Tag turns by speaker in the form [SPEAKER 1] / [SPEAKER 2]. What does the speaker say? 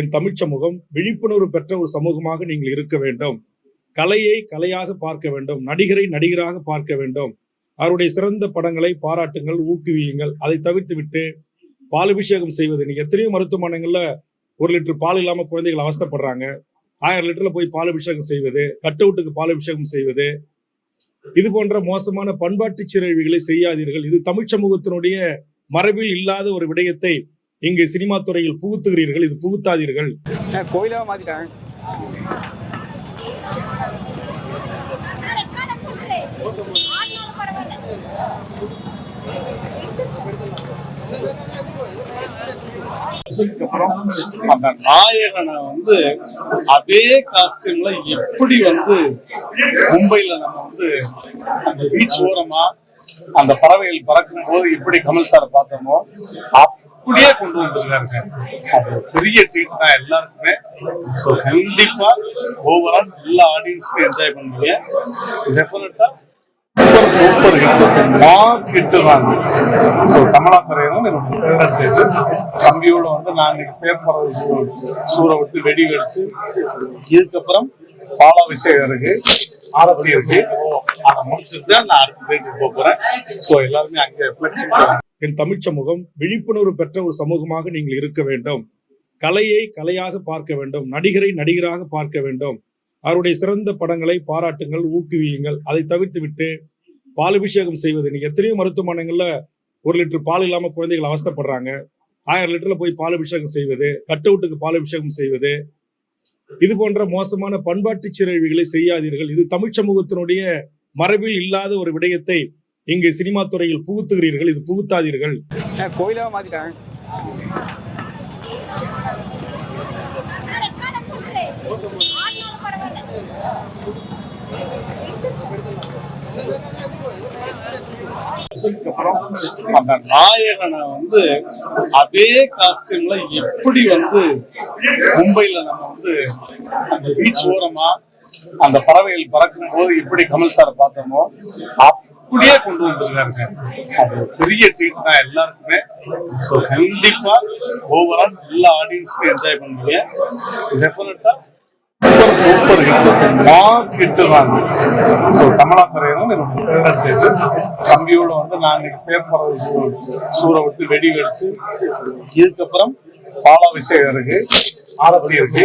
[SPEAKER 1] என் தமிழ் சமூகம் விழிப்புணர்வு பெற்ற ஒரு சமூகமாக நீங்கள் இருக்க வேண்டும். கலையை கலையாக பார்க்க வேண்டும். நடிகரை நடிகராக பார்க்க வேண்டும். அவருடைய சிறந்த படங்களை பாராட்டுங்கள் ஊக்குவியுங்கள். அதை தவிர்த்து விட்டு பாலபிஷேகம் செய்வது. இன்னைக்கு எத்தனையோ மருத்துவமனைகள்ல ஒரு லிட்டர் பால் இல்லாம குழந்தைகள் அவஸ்தப்படுறாங்க. ஆயிரம் லிட்டர்ல போய் பாலபிஷேகம் செய்வது கட் அவுட்டுக்கு பாலபிஷேகம் செய்வது. இது போன்ற மோசமான பண்பாட்டு சீரழிவுகளை செய்யாதீர்கள். இது தமிழ் சமூகத்தினுடைய மரபில் இல்லாத ஒரு விடயத்தை இங்கு சினிமா துறையில் புகுத்துகிறீர்கள் இது புகுத்தாதீர்கள்.
[SPEAKER 2] கோயிலாக
[SPEAKER 3] அப்புறம் அந்த நாயகனை வந்து அதே காஸ்டியூம்ல எப்படி வந்து மும்பைல நம்ம வந்து அந்த பீச் ஓரமா அந்த பறவைகள் பறக்கும் போது எப்படி கமல் சார் பார்த்தோமோ அப்படியே கொண்டு வந்திருக்காருங்க. அது பெரிய ட்ரீட் தான் எல்லாருக்குமே. ஸோ கண்டிப்பா ஓவரால் எல்லா ஆடியன்ஸ்க்கும் என்ஜாய் பண்ணுவீங்க டெஃபினட்டா சூப்பர் ஹிட் மாஸ் ஹிட் தான் ஸோ கமலாக்கரையனும் என்னோட ஃபேவரட் தம்பியோட வந்து நான் பேப்பர் சூற விட்டு வெடி வெடிச்சு இதுக்கப்புறம் பாலாபிஷேகம் இருக்கு ஆரத்தி இருக்கு. அதை முடிச்சுட்டு தான் நான் அடுத்த போக போறேன். ஸோ எல்லாருமே அங்கே ஃபிளெக்சிபிள்
[SPEAKER 1] என் தமிழ் சமூகம் விழிப்புணர்வு பெற்ற ஒரு சமூகமாக நீங்கள் இருக்க வேண்டும். கலையை கலையாக பார்க்க வேண்டும். நடிகரை நடிகராக பார்க்க வேண்டும். அவருடைய சிறந்த படங்களை பாராட்டுங்கள் ஊக்குவியுங்கள். அதை தவிர்த்து விட்டு பாலபிஷேகம் செய்வது. இன்னைக்கு எத்தனையோ மருத்துவமனைகள்ல ஒரு லிட்டர் பால் இல்லாம குழந்தைகள் அவஸ்தைப்படுறாங்க. ஆயிரம் லிட்டர்ல போய் பாலபிஷேகம் செய்வது கட் அவுட்டுக்கு பாலபிஷேகம் செய்வது. இது போன்ற மோசமான பண்பாட்டு சீரழிவுகளை செய்யாதீர்கள். இது தமிழ் சமூகத்தினுடைய மரபில் இல்லாத ஒரு விடயத்தை இங்கு சினிமா துறையில் புகுத்துகிறீர்கள் இது புகுத்தாதீர்கள்.
[SPEAKER 2] ஏன் கோயிலாக
[SPEAKER 3] அப்புறம் அந்த நாயகனை வந்து அதே காஸ்டியூம்ல எப்படி வந்து மும்பைல நம்ம வந்து அந்த பீச் ஓரமா அந்த பறவைகள் பறக்கும் போது எப்படி கமல் சார் பார்த்தோமோ அப்படியே கொண்டு வந்திருக்காருங்க அது பெரிய ட்ரீட் தான் எல்லாருக்குமே. ஸோ கண்டிப்பா ஓவரால் எல்லா ஆடியன்ஸ்க்கும் என்ஜாய் பண்ணுவீங்க. டெஃபினட்டா சூப்பர் ஹிட் மாஸ் ஹிட் தான் ஸோ கமலாக்கரையனும் என்னோட ஃபேவரட் ஹிட் தம்பியோட வந்து நான் இன்னைக்கு பேப்பர் சூற விட்டு வெடி வெடிச்சு இதுக்கப்புறம் பாலாபிஷேகம் இருக்கு ஆரத்தி இருக்கு.